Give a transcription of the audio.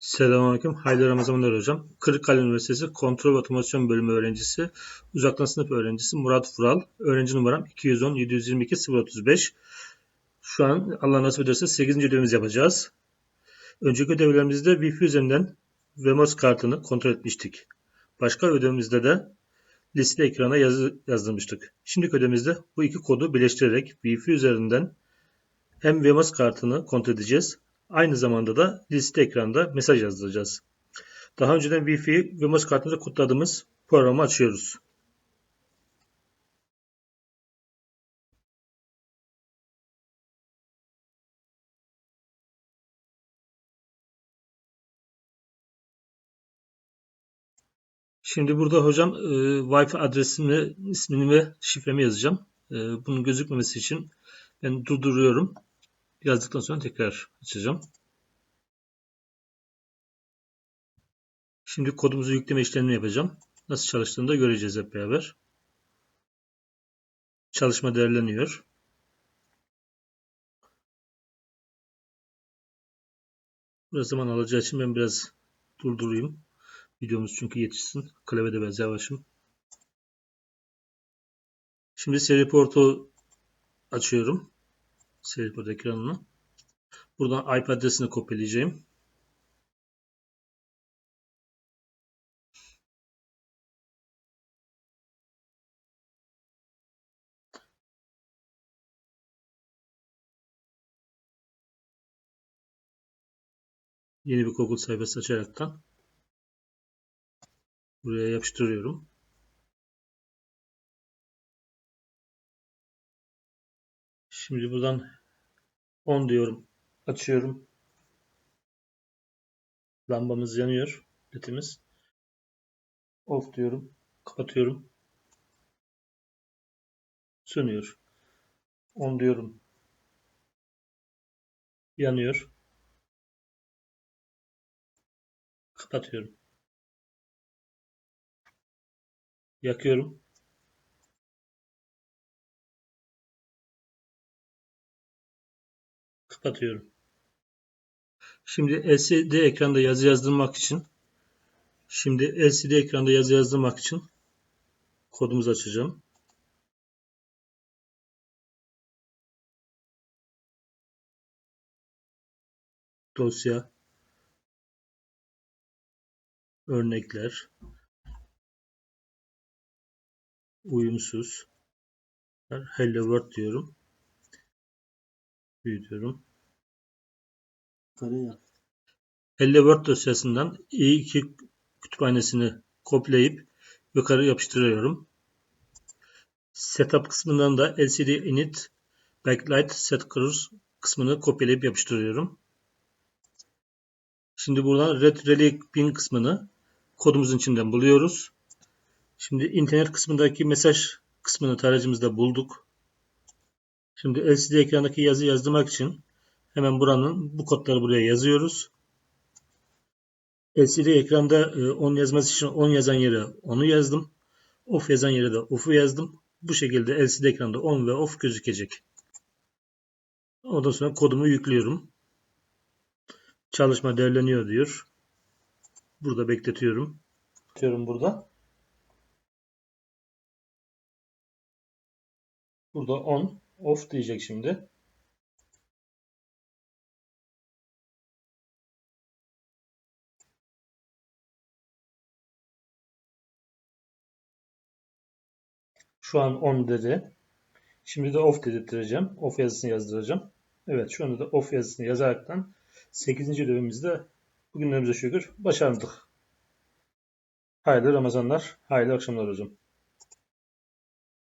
Selamünaleyküm. Hayırlı Ramazanlar hocam. Kırıkkale Üniversitesi Kontrol Otomasyon Bölümü öğrencisi, uzaktan sınıf öğrencisi Murat Vural. Öğrenci numaram 210 722 035. Şu an Allah nasip ederse 8. ödevimizi yapacağız. Önceki ödevlerimizde Wi-Fi üzerinden Vemos kartını kontrol etmiştik. Başka ödevimizde de liste ekrana yazı yazdırmıştık. Şimdiki ödevimizde bu iki kodu birleştirerek Wi-Fi üzerinden hem Vemos kartını kontrol edeceğiz Aynı zamanda da liste ekranda mesaj yazdıracağız. Daha önceden Wi-Fi ve mouse kartımızda kodladığımız programı açıyoruz. Şimdi burada hocam e, Wi-Fi adresimi, ismini ve şifremi yazacağım. E, bunun gözükmemesi için ben durduruyorum. Yazdıktan sonra tekrar açacağım. Şimdi kodumuzu yükleme işlemini yapacağım. Nasıl çalıştığını da göreceğiz hep beraber. Çalışma değerleniyor. Biraz zaman alacağı için ben biraz durdurayım. Videomuz çünkü yetişsin. Klavyede biraz yavaşım. Şimdi seri portu açıyorum. Port ekranını. Buradan IP adresini kopyalayacağım. Yeni bir Google sayfası açaraktan buraya yapıştırıyorum. Şimdi buradan 10 diyorum. Açıyorum. Lambamız yanıyor. Ledimiz. Off diyorum. Kapatıyorum. Sönüyor. 10 diyorum. Yanıyor. Kapatıyorum. Yakıyorum. Kapatıyorum. Şimdi LCD ekranda yazı yazdırmak için şimdi LCD ekranda yazı yazdırmak için kodumuzu açacağım. Dosya örnekler uyumsuz Hello World diyorum. Büyütüyorum. Hello World dosyasından i2 kütüphanesini kopyalayıp yukarı yapıştırıyorum. Setup kısmından da LCD init backlight set kısmını kopyalayıp yapıştırıyorum. Şimdi buradan Red Relay Bin kısmını kodumuzun içinden buluyoruz. Şimdi internet kısmındaki mesaj kısmını tarayıcımızda bulduk. Şimdi LCD ekrandaki yazı yazdırmak için hemen buranın bu kodları buraya yazıyoruz. LCD ekranda 10 e, yazması için 10 yazan yere 10'u yazdım. Off yazan yere de off'u yazdım. Bu şekilde LCD ekranda on ve off gözükecek. Ondan sonra kodumu yüklüyorum. Çalışma derleniyor diyor. Burada bekletiyorum. Bekletiyorum burada. Burada on, off diyecek şimdi. Şu an on dedi. Şimdi de off dedirteceğim. Off yazısını yazdıracağım. Evet şu anda da off yazısını yazaraktan 8. ödevimizde bugünlerimize şükür başardık. Hayırlı Ramazanlar, hayırlı akşamlar hocam.